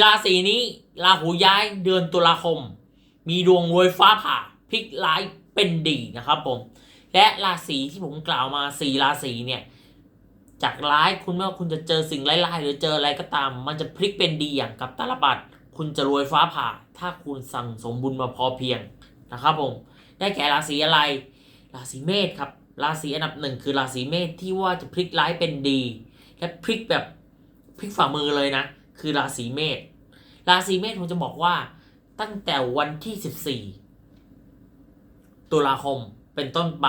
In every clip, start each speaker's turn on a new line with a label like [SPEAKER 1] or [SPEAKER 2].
[SPEAKER 1] ราศีนี้ราหูย้ายเดือนตุลาคม มีดวงรวยฟ้าผ่าพลิกร้ายเป็นดีนะครับผม และราศีที่ผมกล่าวมาสี่ราศีเนี่ย จากร้ายคุณไม่ว่าคุณจะเจอสิ่งร้ายๆหรือเจออะไรก็ตาม มันจะพลิกเป็นดีอย่างกับตาลปัดคุณจะรวยฟ้าผ่า ถ้าคุณสั่งสมบุญมาพอเพียงนะครับผม ได้แก่ราศีอะไร ราศีเมษครับ ราศีอันดับหนึ่งคือราศีเมษที่ว่าจะพลิกร้ายเป็นดี และพลิกแบบพลิกฝ่ามือเลยนะ คือราศีเมษราศีเมษผมจะบอกว่า ตั้งแต่วันที่ 14 ตุลาคมเป็นต้นไป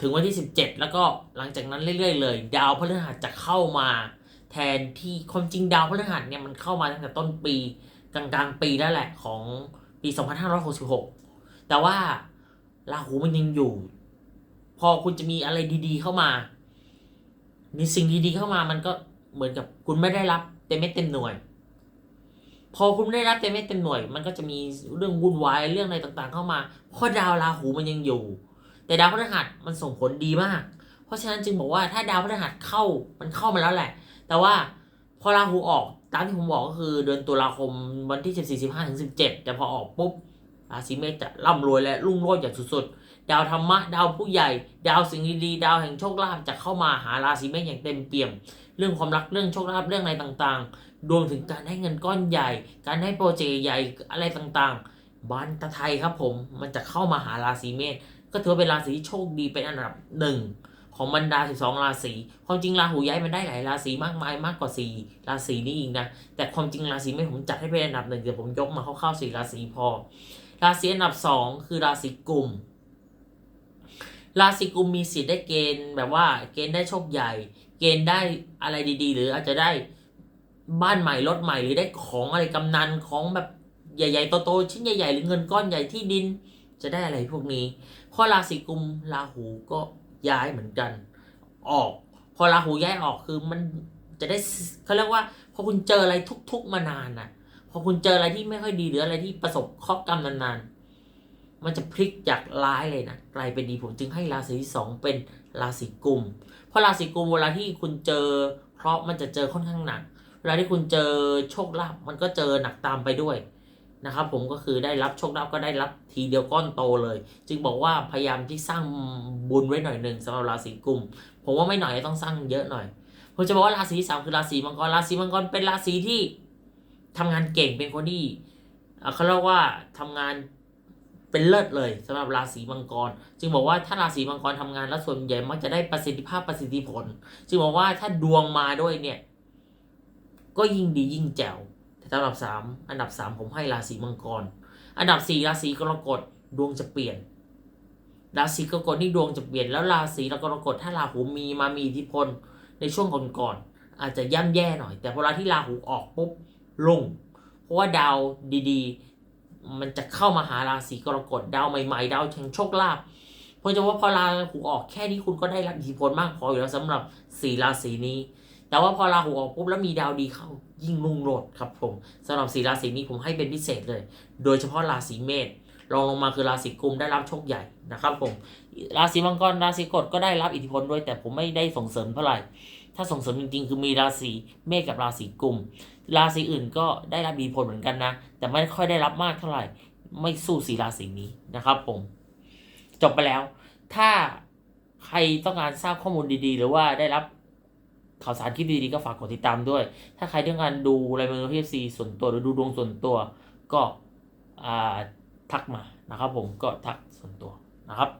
[SPEAKER 1] ถึงวันที่ 17 แล้วก็หลังจากนั้นเรื่อยๆเลย ดาวพฤหัสจะเข้ามาแทนที่ความจริงดาวพฤหัสเนี่ยมันเข้ามาตั้งแต่ต้นปีกลางๆปีแล้วแหละของปี 2566 แต่ว่าราหูมันยังอยู่ พอคุณจะมีอะไรดีๆเข้ามา มีสิ่งดีๆเข้ามามันก็เหมือนกับคุณไม่ได้รับ ต็มเม็ดเต็มหน่วย พอคุณไม่ได้รับเต็มเม็ดเต็มหน่วย มันก็จะมีเรื่องวุ่นวายเรื่องอะไรต่างๆ เข้ามาเพราะดาวราหูมันยังอยู่ แต่ดาวพฤหัสมันส่งผลดีมาก เพราะฉะนั้นจึงบอกว่าถ้าดาวพฤหัสเข้ามันเข้ามาแล้วแหละ แต่ว่าพอราหูออกตามที่ผมบอกก็คือเดือนตุลาคมวันที่ 14 15ถึง17 แต่พอออกปุ๊บราศีเมษจะร่ำรวยและรุ่งโรจน์อย่างสุดๆ ดาวธรรมะ ดาวผู้ใหญ่ ดาวสิ่งดีๆ ดาวแห่งโชคลาภจะเข้ามาหาราศีเมษอย่างเต็มเปี่ยม เรื่องความรักเรื่องโชคลาภเรื่องอะไรต่างๆ รวมถึงการให้เงินก้อนใหญ่ การให้โปรเจกต์ใหญ่อะไรต่างๆบ้านตะไทยครับผมมันจะเข้ามาหาราศีเมษก็ถือว่าเป็นราศีที่โชคดีเป็นอันดับหนึ่งของบรรดา 12 ราศี ความจริงราหูย้ายมันได้หลายราศีมากมายมากกว่า 4 ราศีนี้อีกนะ แต่ความจริงราศีเมษผมจัดให้เป็นอันดับหนึ่งเดี๋ยวผมยกมาคร่าวๆสี่ราศีพอ ราศีอันดับ 2 คือราศีกุม ราศีกุมมีสิทธิ์ได้เกณฑ์แบบว่าเกณฑ์ได้โชคใหญ่ เกณฑ์ได้อะไรดีๆ หรืออาจจะได้บ้านใหม่รถใหม่หรือได้ของอะไรกำนันของแบบใหญ่ๆโตๆชิ้นใหญ่ ๆ หรือเงินก้อนใหญ่ที่ดิน จะได้อะไรพวกนี้ พอราศีกุมราหูก็ย้ายเหมือนกัน ออก พอราหูย้ายออกคือมันจะได้เขาเรียกว่า พอคุณเจออะไรทุก ๆ มานานน่ะ พอคุณเจออะไรที่ไม่ค่อยดีหรืออะไรที่ประสบเคราะห์กรรมนานๆ มันจะพลิกจากร้ายเลยนะกลายเป็นดีผมจึงให้ราศีที่สองเป็นราศีกุมเพราะราศีกุมเวลาที่คุณเจอเคราะห์มันจะเจอค่อนข้างหนัก เวลาที่คุณเจอโชคลาภมันก็เจอหนักตามไปด้วยนะครับผมก็คือได้รับโชคลาภก็ได้รับทีเดียวก้อนโตเลย จึงบอกว่าพยายามที่สร้างบุญไว้หน่อยหนึ่งสำหรับราศีกุมผมว่าไม่หน่อยต้องสร้างเยอะหน่อยผมจะบอกว่าราศีที่สามคือราศีมังกรราศีมังกรเป็นราศีที่ทำงานเก่งเป็นคนที่เอ่อเขาเรียกว่าทำงาน เป็นเลิศเลยสำหรับราศีมังกร จึงบอกว่าถ้าราศีมังกรทำงานแล้วส่วนใหญ่มักจะได้ประสิทธิภาพประสิทธิผล จึงบอกว่าถ้าดวงมาด้วยเนี่ย ก็ยิ่งดียิ่งแจ๋วแต่อันดับสามอันดับสามผมให้ราศีมังกร อันดับสี่ราศีกรกฎดวงจะเปลี่ยนราศีกรกฎนี่ดวงจะเปลี่ยนแล้วราศีกรกฎถ้าราหูมีมามีอิทธิพลในช่วงก่อนๆอาจจะย่ำแย่หน่อย แต่พอเวลาที่ราหูออกปุ๊บลง เพราะว่าดาวดี ๆ มันจะเข้ามาหาราศีกรกฎดาวใหม่ๆดาวแห่งโชคลาภเพราะจะว่าพอราหูออกแค่นี้คุณก็ได้รับอิทธิพลมากพออยู่แล้วสำหรับสี่ราศีนี้ แต่ว่าพอราหูออกปุ๊บแล้วมีดาวดีเข้ายิ่งรุ่งโรจน์ครับผมสำหรับสี่ราศีนี้ผมให้เป็นพิเศษเลย โดยเฉพาะราศีเมษรองลงมาคือราศีกุมได้รับโชคใหญ่นะครับผม ราศีมังกรราศีกฎก็ได้รับอิทธิพลด้วยแต่ผมไม่ได้ส่งเสริมเท่าไหร่ ถ้าส่งเสริมจริงๆ คือมีราศีเมษกับราศีกุม ราศีอื่นก็ได้รับอิทธิพลเหมือนกันนะ แต่ไม่ค่อยได้รับมากเท่าไหร่ ไม่สู้สีราศีนี้นะครับผม จบไปแล้ว ถ้าใครต้องการทราบข้อมูลดีๆ หรือว่าได้รับข่าวสารคลิปดีๆ ก็ฝากกดติดตามด้วย ถ้าใครต้องการดูรายมือพีเอฟซีส่วนตัวหรือดูดวงส่วนตัวก็อ่าทักมานะครับผมก็ทักส่วนตัวนะครับ